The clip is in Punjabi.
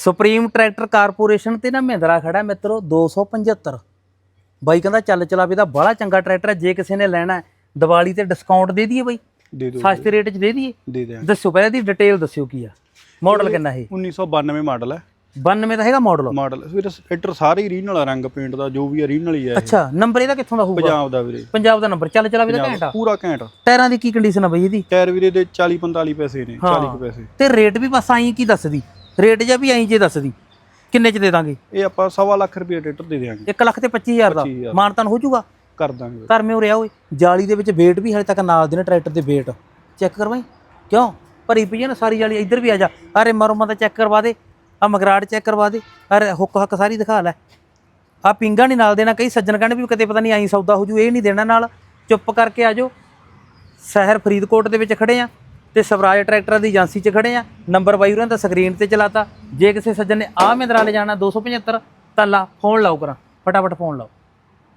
ਸੁਪਰੀਮ ਟਰੈਕਟਰ ਕਾਰਪੋਰੇਸ਼ਨ ਤੇ ਨਾ ਮਹਿੰਦਰਾ ਖੜਾ ਮਿੱਤਰੋ 275 ਬਾਈ ਕਹਿੰਦਾ ਚੱਲ ਚਲਾ ਵੀ ਇਹਦਾ ਬੜਾ ਚੰਗਾ ਟਰੈਕਟਰ ਹੈ ਜੇ ਕਿਸੇ ਨੇ ਲੈਣਾ ਹੈ ਦੀਵਾਲੀ ਤੇ ਡਿਸਕਾਊਂਟ ਦੇ ਦਈਏ ਬਾਈ। ਦੇ ਦਿਓ ਸਸਤੇ ਰੇਟ 'ਚ ਦੇ ਦਈਏ। ਦੇ ਦੱਸੋ ਪਹਿਲਾਂ ਦੀ ਡਿਟੇਲ ਦੱਸਿਓ ਕੀ ਆ। ਮਾਡਲ ਕਿੰਨਾ ਇਹ? 1992 ਮਾਡਲ ਹੈ। 92 ਦਾ ਹੈਗਾ ਮਾਡਲ ਮਾਡਲ ਵੀਰੇ ਟਰੈਕਟਰ ਸਾਰੇ ਰੀਜਨਲ ਆ ਰੰਗ ਪੇਂਟ ਦਾ ਜੋ ਵੀ ਹੀ ਹੈ ਇਹ। ਅੱਛਾ ਨੰਬਰ ਇਹਦਾ ਕਿੱਥੋਂ ਦਾ ਹੋਊਗਾ? ਪੰਜਾਬ ਦਾ ਵੀਰੇ। ਪੰਜਾਬ ਦਾ ਨੰਬਰ। ਚੱਲ ਚਲਾ ਵੀ ਦਾ ਘੈਂਟ ਆ। ਪੂਰਾ ਘੈਂਟ ਟਾਇਰਾਂ ਦੀ ਕੀ ਕੰਡੀਸ਼ਨ ਆ ਬਈ ਇਹਦੀ? ਟਾਇਰ ਵੀਰੇ ਦੇ 40 45 ਪੈਸੇ ਨੇ 40 ਕੁ ਪੈਸੇ। ਤੇ ਰੇਟ ਵੀ ਬਸ ਐਂ ਕੀ ਦੱਸਦੀ? ਰੇਟ ਜਾਂ ਵੀ ਐਂ ਜੇ ਦੱਸਦੀ ਕਿੰਨੇ ਚ ਦੇ ਦਾਂਗੇ? ਇਹ ਆਪਾਂ ਸਵਾ ਲੱਖ ਰੁਪਏ ਟਰੈਕਟਰ ਦੇ ਦਿਆਂਗੇ। 1 ਲੱਖ ਤੇ 25000 ਦਾ 25,000 ਮਾਨਤਨ ਹੋ ਜਾਊਗਾ? ਕਰ ਦਾਂਗੇ। ਵੀਰੇ। ਧਰਮੇ ਉਰਿਆ ਓਏ ਜਾਲੀ ਦੇ ਵਿੱਚ ਵੇਟ ਵੀ ਹਲੇ ਤੱਕ ਨਾਲ ਦੇ ਨੇ ਟਰੈਕਟਰ ਦੇ ਵੇਟ ਚੈੱਕ ਕਰਵਾਈ ਕਿਉਂ? ਭਰੀ ਪਈ ਹੈ ਨਾ ਸਾਰੀ ਜਾਲੀ ਇੱਧਰ ਵੀ ਆ ਜਾ। ਅਰੇ ਮਰਮਾ ਦਾ ਚੈੱਕ ਕਰਵਾ ਦੇ। ਆ ਮਗਰਾੜ ਚੈੱਕ ਕਰਵਾ ਦੇ। ਅਰੇ ਹੁੱਕ ਹੱਕ ਸਾਰੀ ਦਿਖਾ ਲੈ। ਆ ਪਿੰਗਾ ਨਹੀਂ ਨਾਲ ਦੇਣਾ ਕਈ ਸੱਜਣ ਕਹਿੰਦੇ ਵੀ ਕਦੇ ਪਤਾ ਨਹੀਂ ਆਈ ਸੌਦਾ ਹੋ ਜੂ ਇਹ ਨਹੀਂ ਦੇਣਾ ਨਾਲ। ਚੁੱਪ ਕਰਕੇ ਆ ਜਾਓ। ਸ਼ਹਿਰ ਫਰੀਦਕੋਟ ਦੇ ਵਿੱਚ ਖੜੇ ਆ। ਤੇ ਸਵਰਾਜ ਟਰੈਕਟਰਾਂ ਦੀ ਏਜੰਸੀ 'ਚ ਖੜੇ ਆ। ਨੰਬਰ ਬਾਈ ਉਹਨਾਂ ਦਾ ਸਕਰੀਨ ਤੇ ਚਲਾਤਾ। ਜੇ ਕਿਸੇ ਸੱਜਣ ਨੇ ਆ ਮਹਿੰਦਰਾ ਲੈ ਜਾਣਾ 275 ਤਾਂ ਲਾ, ਫੋਨ ਲਾਓ ਕਰਾਂ। ਫਟਾਫਟ ਫੋਨ ਲਾਓ।